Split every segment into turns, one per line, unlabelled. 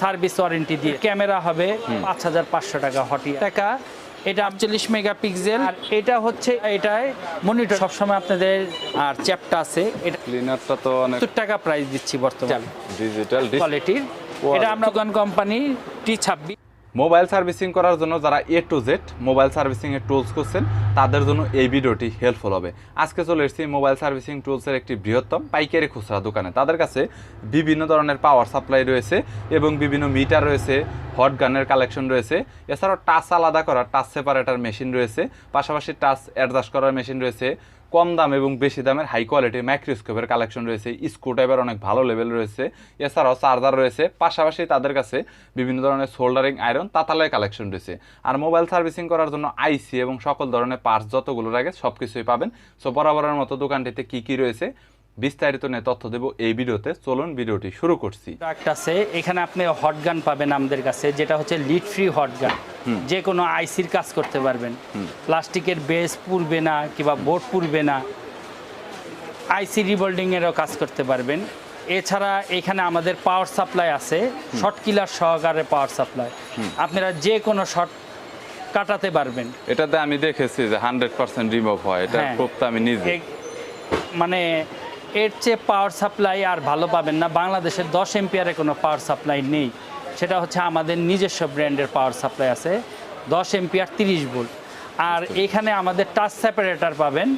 Service warranty দিয়ে। Camera হবে পাঁচ হাজার পাঁচশো টাকা হটি। টাকা এটা আটচল্লিশ মেগাপিক্সেল। আর এটা হচ্ছে এটায় মনিটর। সবসময় আপনাদের আর চ্যাপটা আছে এটা
ক্লিনারটা তো অনেক
সত্তর টাকা প্রাইস দিচ্ছি বর্তমানে।
ডিজিটাল
কোয়ালিটির এটা আমরা কোম্পানি টি ছাব্বিশ
মোবাইল সার্ভিসিং করার জন্য যারা A to Z mobile servicing এর টুলস করছেন তাদের জন্য এই ভিডিওটি হেল্পফুল হবে। আজকে চলে এসেছি মোবাইল সার্ভিসিং টুলসের একটি বৃহত্তম পাইকারি খুচরা দোকানে। তাদের কাছে বিভিন্ন ধরনের পাওয়ার সাপ্লাই রয়েছে এবং বিভিন্ন মিটার রয়েছে হট গানের কালেকশন রয়েছে। এছাড়াও টাচ আলাদা করার টাচ সেপারেটার মেশিন রয়েছে। পাশাপাশি টাচ অ্যাডজাস্ট করার মেশিন রয়েছে। কম দাম এবং বেশি দামের হাই কোয়ালিটির মাইক্রোস্কোপের কালেকশন রয়েছে। স্ক্রু টাইপের অনেক ভালো লেভেল রয়েছে। এছাড়াও চার্জার রয়েছে। পাশাপাশি তাদের কাছে বিভিন্ন ধরনের সোল্ডারিং আয়রন তাতালয় কালেকশন রয়েছে। আর মোবাইল সার্ভিসিং করার জন্য আইসি এবং সকল ধরনের পার্টস যতগুলো লাগে সব কিছুই পাবেন। সো বরাবরের মতো দোকানটিতে কী কী রয়েছে? বিস্তারিত নিয়ে তথ্য দেব এই ভিডিওতে। চলুন ভিডিওটি শুরু করছি।
আছে এখানে আপনি হট গান পাবেন আমাদের কাছে যেটা হচ্ছে লিড ফ্রি হট গান যে কোনো আইসির কাজ করতে পারবেন। প্লাস্টিকের বেস পুরবে না কিংবা বোর্ড পুরবে না। আইসি রিবোল্ডিংয়েরও কাজ করতে পারবেন। এছাড়া এখানে আমাদের পাওয়ার সাপ্লাই আছে শর্ট কিলার সহকারে পাওয়ার সাপ্লাই আপনারা যে কোনো শর্ট কাটাতে পারবেন।
এটাতে আমি দেখেছি যে হান্ড্রেড পার্সেন্ট রিমুভ হয় এটা
হ্যাঁ।
তো আমি নিজে
মানে এর চেয়ে পাওয়ার সাপ্লাই আর ভালো পাবেন না। বাংলাদেশের দশ এম্পিয়ারে কোনো পাওয়ার সাপ্লাই নেই। সেটা হচ্ছে আমাদের নিজস্ব ব্র্যান্ডের পাওয়ার সাপ্লাই আছে। দশ এম্পিয়ার তিরিশ ভোল্ট আর এখানে আমাদের টাচ সেপারেটার পাবেন।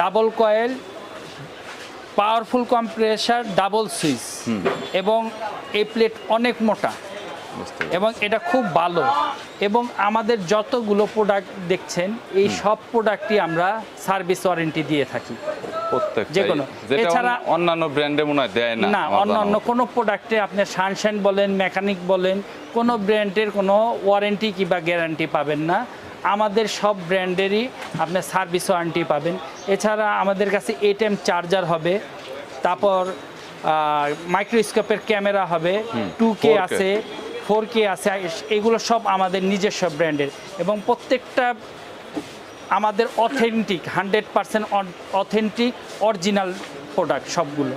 Double coil powerful compressor double switch এবং এই প্লেট অনেক মোটা। এবং এটা খুব ভালো। এবং আমাদের যতগুলো প্রোডাক্ট দেখছেন এই সব প্রোডাক্টই আমরা সার্ভিস ওয়ারেন্টি দিয়ে থাকি। যেকোনো।
যেটা
এছাড়া-
অন্যান্য ব্র্যান্ডে মনে হয় দেয় না
কোনো প্রোডাক্টে আপনি সানশাইন বলেন মেকানিক বলেন কোনো ব্র্যান্ডের কোনো ওয়ারেন্টি কিংবা গ্যারান্টি পাবেন না। আমাদের সব ব্র্যান্ডেরই আপনি সার্ভিস ওয়ারেন্টি পাবেন। এছাড়া আমাদের কাছে এটিএম চার্জার হবে তারপর মাইক্রোস্কোপের ক্যামেরা হবে টু কে আছে ফোর কে আছে এগুলো সব আমাদের নিজস্ব ব্র্যান্ডের। এবং প্রত্যেকটা আমাদের authentic hundred percent authentic original product সবগুলো।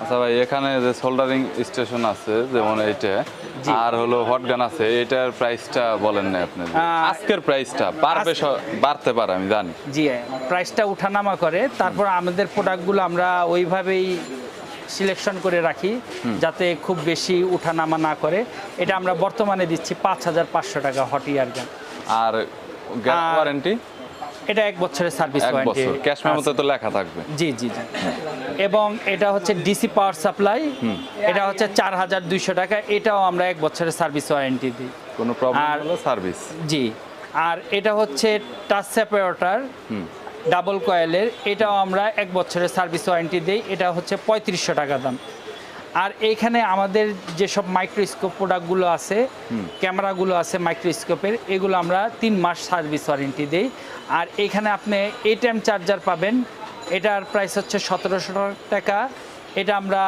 আচ্ছা ভাই এখানে যে সোল্ডারিং স্টেশন আছে যেমন এইটা আর হলো হট গান আছে এটার প্রাইসটা বলেন না আপনি। আজকের প্রাইসটা বাড়বে বাড়তে পারে আমি জানি।
জি প্রাইসটা উঠানামা করে তারপর আমাদের প্রোডাক্টগুলো আমরা ওইভাবেই সিলেকশন করে রাখি যাতে খুব বেশি উঠানামা না করে। এটা আমরা বর্তমানে দিচ্ছি পাঁচ হাজার পাঁচশো টাকা হট ইয়ার গান।
আর ওয়ারেন্টি
এটা এক বছরের সার্ভিস
ওয়ারেন্টি ক্যাশ মেমোতে তো লেখা থাকবে।
জি জি জি। এবং এটা হচ্ছে ডিসি পাওয়ার সাপ্লাই এটা হচ্ছে চার হাজার দুইশো টাকা। এটাও আমরা এক বছরের সার্ভিস ওয়ারেন্টি দিই।
কোনো প্রবলেম হলে সার্ভিস
জি। আর এটা হচ্ছে টাচ সেপারেটর ডাবল কয়েলের এটাও আমরা এক বছরের সার্ভিস ওয়ারেন্টি দিই এটা হচ্ছে পঁয়ত্রিশশো টাকা দাম। আর এইখানে আমাদের যেসব মাইক্রোস্কোপ প্রোডাক্টগুলো আছে ক্যামেরাগুলো আছে মাইক্রোস্কোপের এগুলো আমরা তিন মাস সার্ভিস ওয়ারেন্টি দিই। আর এখানে আপনি এটিএম চার্জার পাবেন এটার প্রাইস হচ্ছে সতেরোশো টাকা এটা আমরা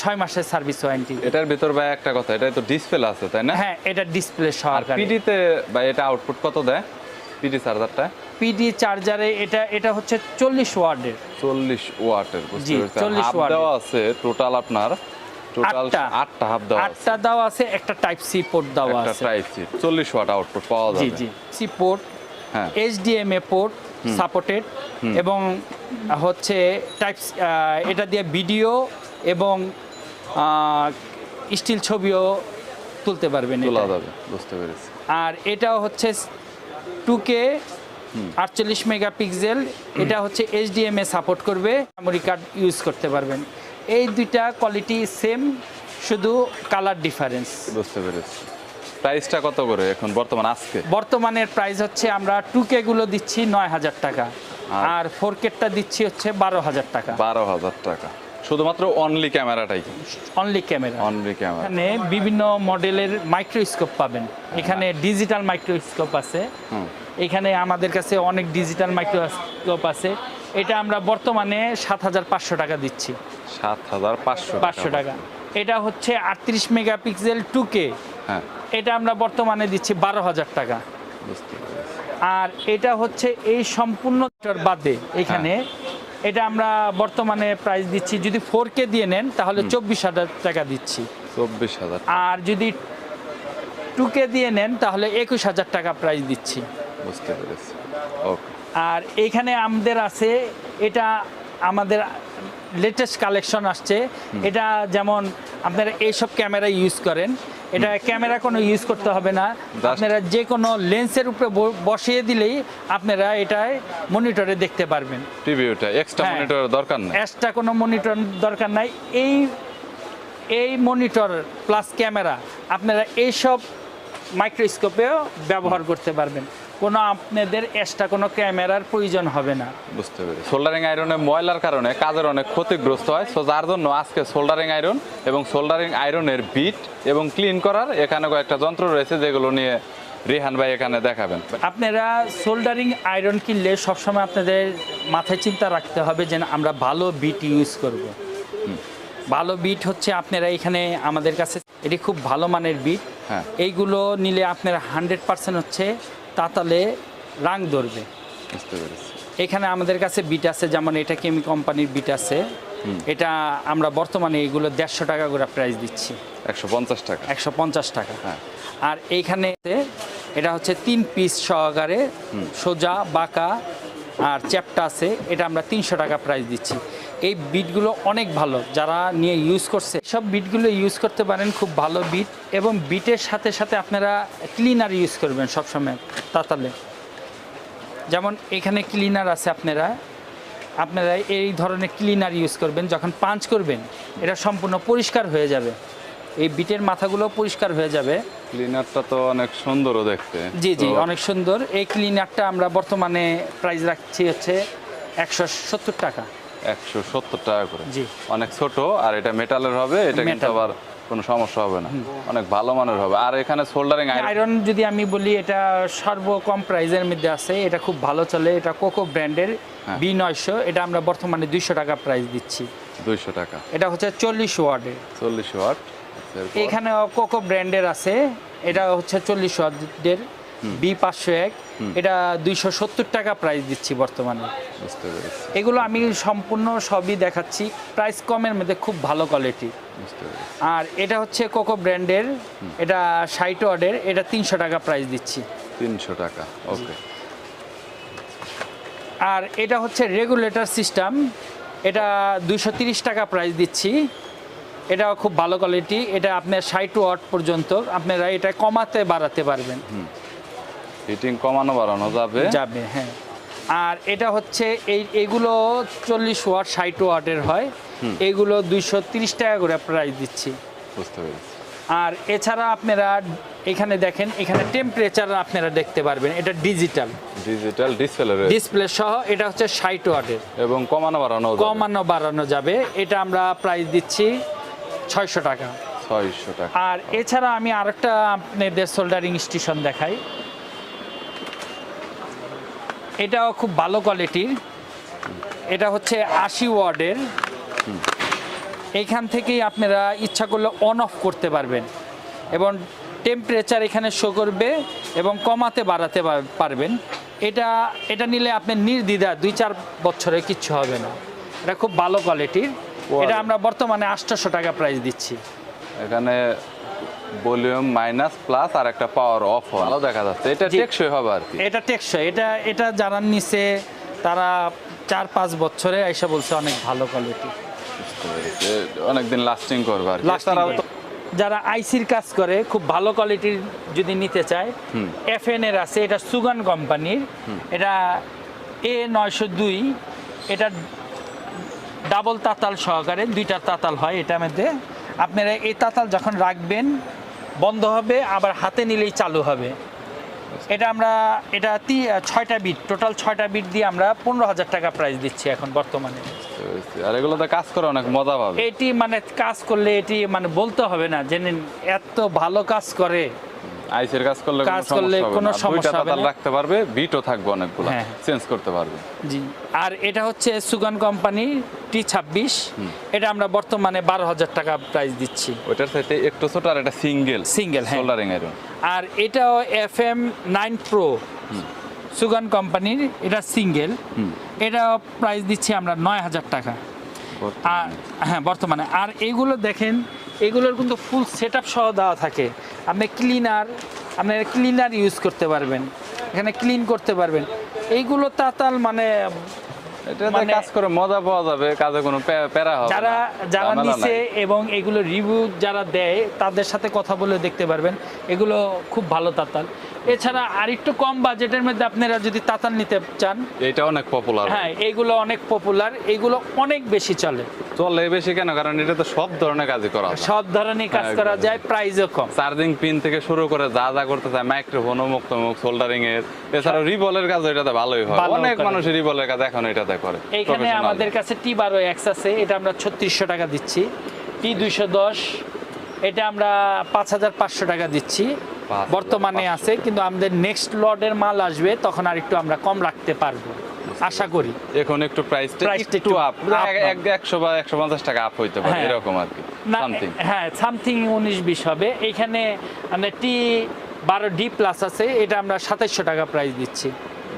ছয় মাসের সার্ভিস ওয়ারেন্টি
এটার ভিতর ভাই একটা কথা এটা তো ডিসপ্লে আছে তাই না?
হ্যাঁ এটা ডিসপ্লে সহকারে।
পিডিতে বা এটা আউটপুট কত দেয়? পিডি চার্জারটা
পিডি চার্জারে এটা এটা হচ্ছে চল্লিশ ওয়ার্ডের
চল্লিশ ওয়াটের বুঝতে
জি,
পেরেছি
40
হাফ
ওয়াটের।
দেওয়া আছে টোটাল আপনার টোটাল
আটটা।
হাফ দেওয়া আছে।
আটটা দেওয়া আছে একটা টাইপ সি পোর্ট দেওয়া
একটা
আছে।
টাইপ সি চল্লিশ ওয়াট আউটপুট পাওয়া যাবে।
জি। জি সি পোর্ট
হ্যাঁ
এইচডিএমএ পোর্ট সাপোর্টেড এবং হচ্ছে টাইপ এটা দিয়ে ভিডিও এবং স্টিল ছবিও তুলতে পারবেন
তোলা। যাবে বুঝতে পেরেছি।
আর এটাও হচ্ছে টু কে আটচল্লিশ মেগাপিক্সেল এটা হচ্ছে এইচডিএমএ সাপোর্ট করবে মেমোরি কার্ড ইউজ করতে পারবেন। এই দুইটা কোয়ালিটি সেম শুধু কালার ডিফারেন্স
বুঝতে পেরেছি। প্রাইসটা কত করে এখন বর্তমান আজকে?
বর্তমানের প্রাইস হচ্ছে আমরা টু কে গুলো দিচ্ছি নয় হাজার টাকা
আর-
আর ফোর কেটটা দিচ্ছি হচ্ছে বারো হাজার টাকা।
বারো হাজার টাকা। শুধুমাত্র অনলি ক্যামেরাটাই
অনলি ক্যামেরা
অনলি ক্যামেরা
এখানে বিভিন্ন মডেলের মাইক্রোস্কোপ পাবেন। এখানে ডিজিটাল মাইক্রোস্কোপ আছে। এখানে আমাদের কাছে অনেক ডিজিটাল মাইক্রোস্কোপ আছে। এটা আমরা বর্তমানে সাত হাজার পাঁচশো টাকা দিচ্ছি।
সাত হাজার পাঁচশো
পাঁচশো টাকা। এটা হচ্ছে আটত্রিশ মেগাপিক্সেল টু কে
হ্যাঁ।
এটা আমরা বর্তমানে দিচ্ছি বারো হাজার টাকা। আর এটা হচ্ছে এই সম্পূর্ণটার বাদে। এখানে এটা আমরা বর্তমানে প্রাইস দিচ্ছি। যদি ফোর কে দিয়ে নেন তাহলে চব্বিশ হাজার টাকা দিচ্ছি।
চব্বিশ হাজার।
আর যদি টু কে দিয়ে নেন তাহলে একুশ হাজার টাকা প্রাইস দিচ্ছি।
বুঝতে পেরেছি। ওকে
আর এইখানে আমাদের আছে এটা আমাদের লেটেস্ট কালেকশন আসছে। এটা যেমন আপনারা এইসব ক্যামেরা ইউজ করেন এটা ক্যামেরা কোনো ইউজ করতে হবে না। আপনারা যে কোনো লেন্সের উপরে বসিয়ে দিলেই আপনারা এটায় মনিটরে দেখতে পারবেন।
টিভি ওটা এক্সট্রা
মনিটর
মনিটরের দরকার নাই।
এক্সট্রা কোনো মনিটর দরকার নাই। এই এই মনিটর প্লাস ক্যামেরা আপনারা এইসব মাইক্রোস্কোপেও ব্যবহার করতে পারবেন। কোনো আপনাদের এক্সট্রা কোনো ক্যামেরার প্রয়োজন হবে না।
বুঝতে পেরেছি। সোল্ডারিং আয়রনে ময়লার কারণে কাজের অনেক ক্ষতিগ্রস্ত হয়। সো যার জন্য আজকে সোল্ডারিং আয়রন এবং সোল্ডারিং আয়রনের বিট এবং ক্লিন করার এখানে কয়েকটা যন্ত্র রয়েছে যেগুলো নিয়ে রিহান ভাই এখানে দেখাবেন।
আপনারা সোল্ডারিং আয়রন কিনলে সবসময় আপনাদের মাথায় চিন্তা রাখতে হবে যে আমরা ভালো বিট ইউজ করব। ভালো বিট হচ্ছে আপনারা এখানে আমাদের কাছে এটি খুব ভালো মানের বিট
হ্যাঁ।
এইগুলো নিলে আপনারা হান্ড্রেড পার্সেন্ট হচ্ছে তাতালে রাং ধরবে।
বুঝতে পেরেছি।
এখানে আমাদের কাছে বিট আছে যেমন এটা কেমি কোম্পানির বিট আছে। এটা আমরা বর্তমানে এইগুলো দেড়শো টাকা করে প্রাইস দিচ্ছি।
একশো পঞ্চাশ টাকা।
একশো পঞ্চাশ টাকা।
হ্যাঁ।
আর এইখানে এটা হচ্ছে তিন পিস সহকারে সোজা বাঁকা আর চ্যাপটা আছে এটা আমরা তিনশো টাকা প্রাইস দিচ্ছি। এই বিটগুলো অনেক ভালো। যারা নিয়ে ইউজ করছে সব বিটগুলো ইউজ করতে পারেন খুব ভালো বিট এবং বিটের সাথে সাথে আপনারা ক্লিনার ইউজ করবেন সবসময় তাতালে। যেমন এখানে ক্লিনার আছে আপনারা আপনারা এই ধরনের ক্লিনার ইউজ করবেন যখন পাঞ্চ করবেন এটা সম্পূর্ণ পরিষ্কার হয়ে যাবে। এই বিটের মাথাগুলো পরিষ্কার হয়ে যাবে।
ক্লিনারটা তো অনেক সুন্দরও দেখতে।
জি জি অনেক সুন্দর। এই ক্লিনারটা আমরা বর্তমানে প্রাইস রাখছি হচ্ছে একশো সত্তর টাকা।
একশো সত্তর টাকা করে।
জি।
অনেক ছোট আর এটা মেটালের হবে এটা কিন্তু আবার কোনো সমস্যা হবে না। অনেক ভালো মানের হবে। আর এখানে সোল্ডারিং আয়রন
যদি আমি বলি এটা সর্বকম প্রাইজের মধ্যে আছে। এটা খুব ভালো চলে। এটা কোকো ব্র্যান্ডের। বি নয়শো। এটা আমরা বর্তমানে দুইশো টাকা প্রাইস দিচ্ছি।
দুইশো টাকা।
এটা হচ্ছে চল্লিশ ওয়ার্ডের
চল্লিশ ওয়াট।
এখানে কোকো ব্র্যান্ডের আছে। এটা হচ্ছে চল্লিশ ওয়ার্ডের বি পাঁচশো এক। এটা দুইশো সত্তর টাকা প্রাইস দিচ্ছি বর্তমানে। এগুলো আমি সম্পূর্ণ সবই দেখাচ্ছি। প্রাইস কমের মধ্যে খুব ভালো কোয়ালিটি আর এটা হচ্ছে কোকো ব্র্যান্ডের এটা ষাট ওয়ার্ডের এটা তিনশো টাকা প্রাইস দিচ্ছি।
তিনশো টাকা ওকে
আর এটা হচ্ছে রেগুলেটর সিস্টেম এটা দুশো তিরিশ টাকা প্রাইস দিচ্ছি। এটা খুব ভালো কোয়ালিটি এটা আপনার ষাট ওয়াট পর্যন্ত। আপনারা এটা কমাতে বাড়াতে পারবেন।
হিটিং কমানো বাড়ানো যাবে।
যাবে হ্যাঁ। আর এটা হচ্ছে এই এগুলো চল্লিশ ওয়াট ষাট ওয়াটের হয়। এগুলো দুইশো তিরিশ টাকা করে প্রাইস দিচ্ছি।
বুঝতে পেরেছি।
আর এছাড়া আপনারা এখানে দেখেন এখানে টেম্পারেচার আপনারা দেখতে পারবেন এটা ডিজিটাল
ডিজিটাল ডিসপ্লে
ডিসপ্লে সহ এটা হচ্ছে ষাট ওয়াটের।
এবং কমানো বাড়ানো
কমানো বাড়ানো যাবে এটা আমরা প্রাইস দিচ্ছি ছয়শো টাকা।
ছয়শো টাকা।
আর এছাড়া আমি আরেকটা আপনাদের সোল্ডারিং স্টেশন দেখাই। এটাও খুব ভালো কোয়ালিটির এটা হচ্ছে আশি ওয়ার্ডের। এইখান থেকেই আপনারা ইচ্ছা করলে অন অফ করতে পারবেন এবং টেম্পারেচার এখানে শো করবে এবং কমাতে বাড়াতে পারবেন। এটা এটা নিলে আপনি নির্দ্বিধা দুই চার বছরে কিচ্ছু হবে না। এটা খুব ভালো কোয়ালিটির এটা আমরা বর্তমানে আটশোশো টাকা প্রাইস দিচ্ছি।
এখানে ভলিউম মাইনাস প্লাস আর একটা পাওয়ার অফ ভালো দেখা যাচ্ছে। এটা টেকসই হবে আর কি।
এটা টেকসই। এটা এটা যারা নিচে তারা চার পাঁচ বছরে এসে বলছে অনেক ভালো কোয়ালিটি।
অনেকদিন লাস্টিং করবে আর
যারা আইসির কাজ করে খুব ভালো কোয়ালিটির যদি নিতে চায় এফএন এর আছে এটা সুগান কোম্পানির। এটা এ নয়শো দুই এটা ডাবল তাতাল সহকারে দুইটা তাতাল হয় এটার মধ্যে আপনারা এই তাতাল যখন রাখবেন বন্ধ হবে আবার হাতে নিলেই চালু হবে। এটা আমরা এটা তি- ছয়টা বিট টোটাল ছয়টা বিট দিয়ে আমরা পনেরো হাজার টাকা প্রাইস দিচ্ছি এখন বর্তমানে।
আর এগুলো এগুলোতে কাজ করে অনেক মজা পাবে।
এটি মানে কাজ করলে এটি মানে বলতে হবে না যে এত ভালো কাজ করে।
আইসের কাজ করলে
কাজ করলে কোনো সমস্যা হবে না।
রাখতে পারবে বিটও থাকবে অনেকগুলো।
হ্যাঁ।
চেঞ্জ করতে পারবে।
জি। আর এটা হচ্ছে সুগান কোম্পানি টি ছাব্বিশ। এটা আমরা বর্তমানে বারো হাজার টাকা প্রাইস দিচ্ছি।
ওইটার সাথে একটু ছোট আর এটা সিঙ্গেল।
Single, হ্যাঁ।
সোল্ডারিং আয়রন
আর এটাও F M nine pro Sugon কোম্পানির এটা সিঙ্গেল। এটা প্রাইস দিচ্ছি আমরা নয় হাজার টাকা। আর হ্যাঁ বর্তমানে। আর এইগুলো দেখেন এগুলোর কিন্তু ফুল সেট আপ সহ দেওয়া থাকে। আপনি ক্লিনার আপনার ক্লিনার ইউজ করতে পারবেন এখানে ক্লিন করতে পারবেন। এইগুলো তাতাল মানে
এটাতে
মানে-
কাজ করে মজা পাওয়া যাবে কাজে কোনো প্যা- প্যারা হবে
যারা
না,
যারা
ঝামেলা
এবং এগুলো রিভিউ যারা দেয় তাদের সাথে কথা বলে দেখতে পারবেন। এগুলো খুব ভালো তাতাল। এছাড়া আরেকটু কম বাজেটের মধ্যে আপনারা যদি তাতাল নিতে চান
এটা অনেক পপুলার
হ্যাঁ এইগুলো অনেক পপুলার এগুলো অনেক বেশি চলে।
চলে বেশি কেন? কারণ এটা তো সব ধরনের কাজই করা
সব ধরনের কাজ
হ্যাঁ,
করা যায় প্রাইসও কম।
চার্জিং পিন থেকে শুরু করে যা যা করতে চায় মাইক্রোফোন মুক্ত মুখ সোল্ডারিং এর। এছাড়াও রিবলের কাজ এটাতে ভালোই হয়। অনেক মানুষ রিবলের কাজ এখন এটাতে করে। এখানে
আমাদের কাছে টি বারো এক্স আছে এটা আমরা ছত্রিশশো টাকা দিচ্ছি। টি দুইশো দশ এটা আমরা পাঁচ হাজার পাঁচশো টাকা দিচ্ছি।
5,500
বর্তমানে আছে কিন্তু আমাদের নেক্সট লটের মাল আসবে তখন আর একটু আমরা কম রাখতে পারব। আশা করি।
এখন একটু প্রাইসটা একটু আপ
up
একশো বা একশো পঞ্চাশ টাকা আপ হইতে পারে
হ্যাঁ।
এরকম আর কি সামথিং
হ্যাঁ সামথিং উনিশ বিশ হবে। এখানে আমরা টি বারো ডি প্লাস আছে এটা আমরা সাতাইশশো টাকা প্রাইস দিচ্ছি।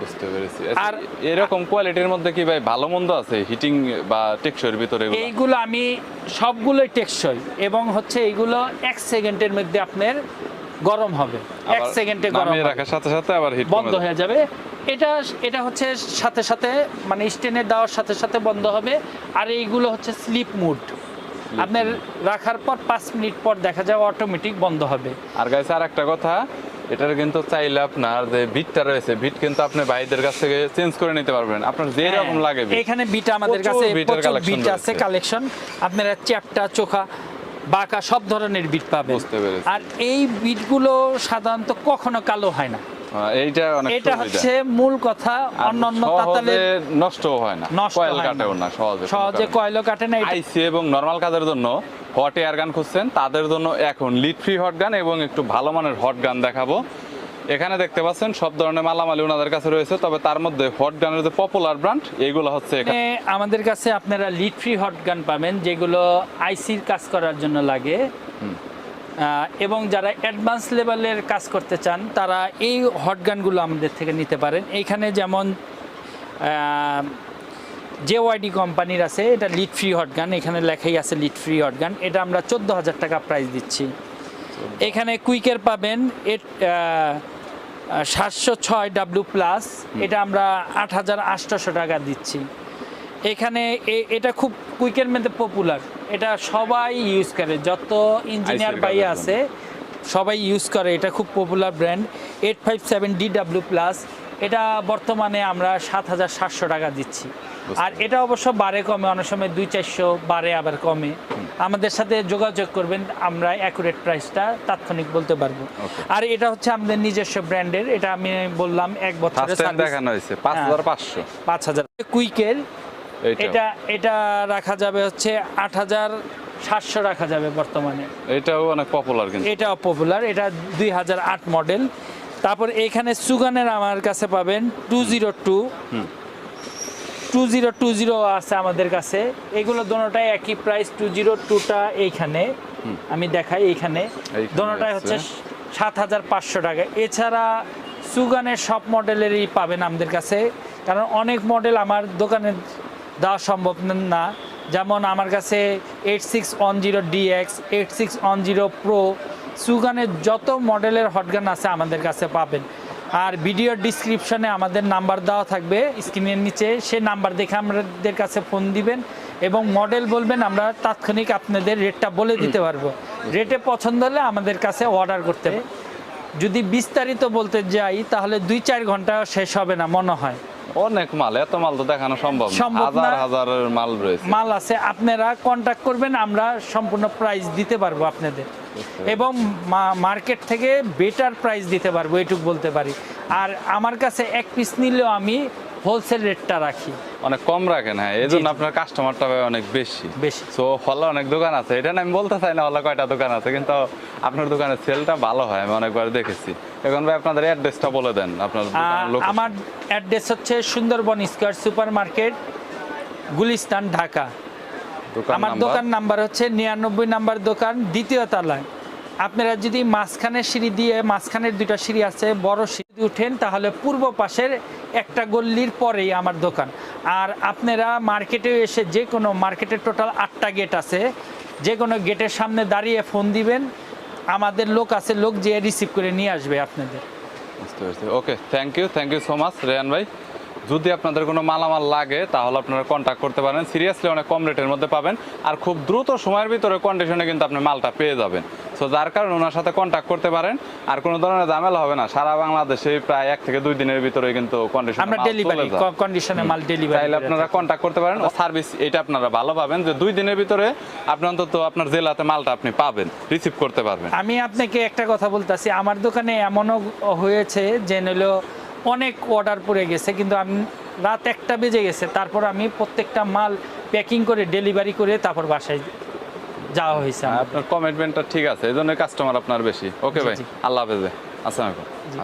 বুঝতে পেরেছি।
আর-
আর এরকম কোয়ালিটির মধ্যে কি ভাই ভালো মন্দ আছে? হিটিং বা টেকসইয়ের ভিতরে?
এইগুলো আমি সবগুলোই টেকসই এবং হচ্ছে এইগুলো এক সেকেন্ডের মধ্যে আপনার গরম হবে। এক সেকেন্ডে গরম
রাখার সাথে সাথে আবার হিট
বন্ধ হয়ে যাবে। এটা এটা হচ্ছে সাথে সাথে মানে স্টেনে দেওয়ার সাথে সাথে বন্ধ হবে। আর এইগুলো হচ্ছে স্লিপ মুড আপনার রাখার পর পাঁচ মিনিট পর দেখা যায় অটোমেটিক বন্ধ হবে।
আর গাইছে আর একটা কথা এটার কিন্তু চাইলে আপনার যে বিটটা রয়েছে বিট কিন্তু আপনি ভাইদের কাছ থেকে চেঞ্জ করে নিতে পারবেন। আপনার যে রকম লাগে।
হ্যাঁ, এখানে বিট আমাদের কাছে বিট আছে কালেকশন আপনারা চ্যাপটা চোখা বাঁকা সব ধরনের বিট পাবেন। আর এই বিটগুলো সাধারণত কখনো কালো হয় না।
হ্যাঁ, এইটা অনেক
এটা হচ্ছে মূল কথা অন্যান্য তাতালে
নষ্ট হয় না। কয়েল। কাটেও না। সহজে
সহজে কয়লো কাটে না
আইসি এবং নর্মাল কাজের জন্য হট এয়ার গান খুঁজছেন তাদের জন্য এখন লিড ফ্রি হট গান এবং একটু ভালো মানের হট গান দেখাবো। এখানে দেখতে পাচ্ছেন সব ধরনের মালামালি ওনাদের কাছে রয়েছে তবে তার মধ্যে হট গানের যে পপুলার ব্র্যান্ড এইগুলো হচ্ছে এখানে।
আমাদের কাছে আপনারা লিড ফ্রি হট গান পাবেন যেগুলো আইসির কাজ করার জন্য লাগে। এবং যারা অ্যাডভান্স লেভেলের কাজ করতে চান তারা এই হট গানগুলো আমাদের থেকে নিতে পারেন। এইখানে যেমন জে ওয়াইডি কোম্পানির আছে এটা লিড ফ্রি হট গান এখানে লেখাই আছে লিড ফ্রি হট গান এটা আমরা চোদ্দ হাজার টাকা প্রাইস দিচ্ছি। এখানে কুইকের পাবেন সাতশো ছয় ডাব্লু প্লাস এটা আমরা আট হাজার আটশোশো টাকা দিচ্ছি। এখানে এ- এটা খুব কুইকের মধ্যে পপুলার এটা সবাই ইউজ করে যত ইঞ্জিনিয়ার
বাই
ভাই আছে সবাই ইউজ করে এটা খুব popular brand eight five seven D W plus এটা বর্তমানে আমরা সাত হাজার সাতশো টাকা দিচ্ছি। আর এটা অবশ্য বারে কমে অনেক সময় দুই চারশো বারে আবার কমে। আমাদের সাথে যোগাযোগ করবেন আমরা অ্যাকুরেট প্রাইসটা তাৎক্ষণিক বলতে পারব। আর এটা হচ্ছে আমাদের নিজস্ব ব্র্যান্ডের এটা আমি বললাম এক সার্ভিস
দেখানো হয়েছে পাঁচ
হ্যাঁ।
হাজার পাঁচশো।
পাঁচ হাজার। কুইকের এটা এটা রাখা যাবে হচ্ছে আট হাজার সাতশো রাখা যাবে বর্তমানে।
এটাও অনেক পপুলার কিন্তু।
এটা পপুলার এটা দুই হাজার আট মডেল তারপর এখানে সুগানের আমার কাছে পাবেন two zero two two zero two zero আছে আমাদের কাছে। এগুলো দোনোটাই একই প্রাইস টু জিরো টুটা এইখানে। আমি দেখাই এইখানে। দোনোটাই হচ্ছে সাত হাজার পাঁচশো টাকা। এছাড়া সুগানের সব মডেলেরই পাবেন আমাদের কাছে। কারণ অনেক মডেল আমার দোকানে দেওয়া সম্ভব না। যেমন আমার কাছে eight six one zero DX eight six one zero pro সুগানের যত মডেলের হটগান আছে আমাদের কাছে পাবেন। আর ভিডিও ডিসক্রিপশনে আমাদের নাম্বার দেওয়া থাকবে স্ক্রিনের নিচে সে নাম্বার দেখে আমাদের কাছে ফোন দিবেন এবং মডেল বলবেন আমরা তাৎক্ষণিক আপনাদের রেটটা বলে দিতে পারব। রেটে পছন্দ হলে আমাদের কাছে অর্ডার করতে হবে। যদি বিস্তারিত বলতে যাই তাহলে দুই চার ঘণ্টা শেষ হবে না মনে হয়।
অনেক মাল এত মাল তো দেখানো সম্ভব।
সম্ভব
হাজার মাল রয়েছে।
মাল আছে আপনারা কন্ট্যাক্ট করবেন আমরা সম্পূর্ণ প্রাইস দিতে পারব আপনাদের। এবং মার্কেট থেকে বেটার প্রাইস দিতে পারব এটুক বলতে পারি। আর আমার কাছে এক পিস নিলেও আমি হোলসেল রেটটা রাখি।
অনেক কম রাখেন হ্যাঁ। এই জন্য আপনার কাস্টমারটা ভাই অনেক বেশি।
বেশি।
সো হলে অনেক দোকান আছে। এটা আমি বলতে চাই না হলে কয়টা দোকান আছে কিন্তু আপনার দোকানের সেলটা ভালো হয় আমি অনেকবার দেখেছি। এখন ভাই আপনাদের অ্যাড্রেসটা বলে দেন আপনার।
আমার অ্যাড্রেস হচ্ছে Sundarban square super market Gulistan Dhaka. আমার দোকান নাম্বার হচ্ছে নিরানব্বই নাম্বার দোকান দ্বিতীয় তলায়। আপনারা যদি মাঝখানের সিঁড়ি দিয়ে মাঝখানের দুইটা সিঁড়ি আছে বড় সিঁড়ি উঠেন তাহলে পূর্ব পাশের একটা গল্লির পরেই আমার দোকান। আর আপনারা মার্কেটে এসে যে কোনো মার্কেটের টোটাল আটটা গেট আছে যে কোনো গেটের সামনে দাঁড়িয়ে ফোন দিবেন। আমাদের লোক আছে লোক যে রিসিভ করে নিয়ে আসবে আপনাদের।
Okay thank you thank you so much Rehan ভাই। যদি আপনাদের কোনো মালামাল লাগে তাহলে আপনারা কন্ট্যাক্ট করতে পারেন। সিরিয়াসলি অনেক কম রেটের মধ্যে পাবেন। আর খুব দ্রুত সময়ের ভিতরে কন্ডিশনে কিন্তু আপনি মালটা পেয়ে যাবেন। সো যার কারণে ওনার সাথে কন্ট্যাক্ট করতে পারেন। আর কোনো ধরনের ঝামেলা হবে না। সারা বাংলাদেশে প্রায় এক থেকে দুই দিনের ভিতরে কিন্তু কন্ডিশন
আমরা ডেলিভারি কন্ডিশনে মাল ডেলিভারি
আপনারা কন্ট্যাক্ট করতে পারেন। সার্ভিস এটা আপনারা ভালো পাবেন যে দুই দিনের ভিতরে আপনি অন্তত আপনার জেলাতে মালটা আপনি পাবেন রিসিভ করতে পারবেন।
আমি আপনাকে একটা কথা বলতেছি। আমার দোকানে এমনও হয়েছে যে নিল অনেক অর্ডার পড়ে গেছে কিন্তু আমি রাত একটা বেজে গেছে। তারপর আমি প্রত্যেকটা মাল প্যাকিং করে ডেলিভারি করে তারপর বাসায় যাওয়া হয়েছে।
আপনার কমিটমেন্টটা ঠিক আছে এই জন্য কাস্টমার আপনার বেশি। ওকে ভাই। আল্লাহ হাফেজ। ভাই আসসালামু আলাইকুম।